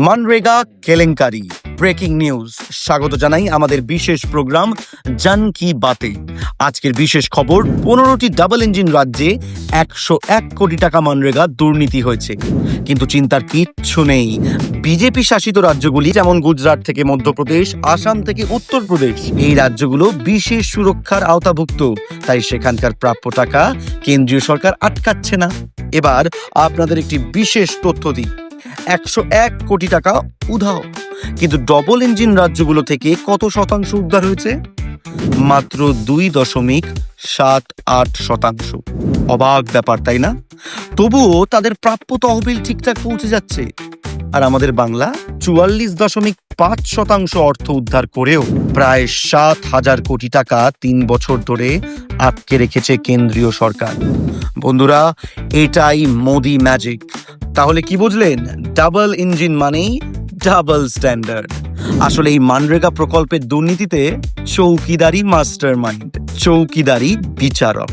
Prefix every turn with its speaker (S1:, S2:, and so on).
S1: মানরেগা কেলেঙ্কারি। Breaking news. স্বাগত জানাই আমাদের বিশেষ প্রোগ্রাম, জান কি বাতে। আজকের বিশেষ খবর, পনেরোটি ডাবল ইঞ্জিন রাজ্যে একশো এক কোটি টাকা মানরেগা দুর্নীতি হয়েছে। কিন্তু চিন্তার কিচ্ছু নেই। বিজেপি শাসিত রাজ্যগুলি, যেমন গুজরাট থেকে মধ্যপ্রদেশ, আসাম থেকে উত্তরপ্রদেশ, এই রাজ্যগুলো বিশেষ সুরক্ষার আওতাভুক্ত। তাই সেখানকার প্রাপ্য টাকা কেন্দ্রীয় সরকার আটকাচ্ছে না। এবার আপনাদের একটি বিশেষ তথ্য দিই। একশো এক কোটি টাকা উধাও। কিন্তু ডবল ইঞ্জিন রাজ্যগুলো থেকে কত শতাংশ উদ্ধার হয়েছে? মাত্র দুই দশমিক সাত আট শতাংশ। অবাক ব্যাপার, তাই না? তবুও তাদের প্রাপ্য তহবিল ঠিকঠাক পৌঁছে যাচ্ছে। আর আমাদের বাংলা চুয়াল্লিশ দশমিক পাঁচ শতাংশ অর্থ উদ্ধার করেও প্রায় সাত হাজার কোটি টাকা তিন বছর ধরে আটকে রেখেছে কেন্দ্রীয় সরকার। বন্ধুরা, এটাই মোদি ম্যাজিক তাহলে কি বুঝলেন? ডাবল ইঞ্জিন মানেই ডাবল স্ট্যান্ডার্ড। আসলে এই মানরেগা প্রকল্পের দুর্নীতিতে চৌকিদারি মাস্টার মাইন্ড চৌকিদারি বিচারক।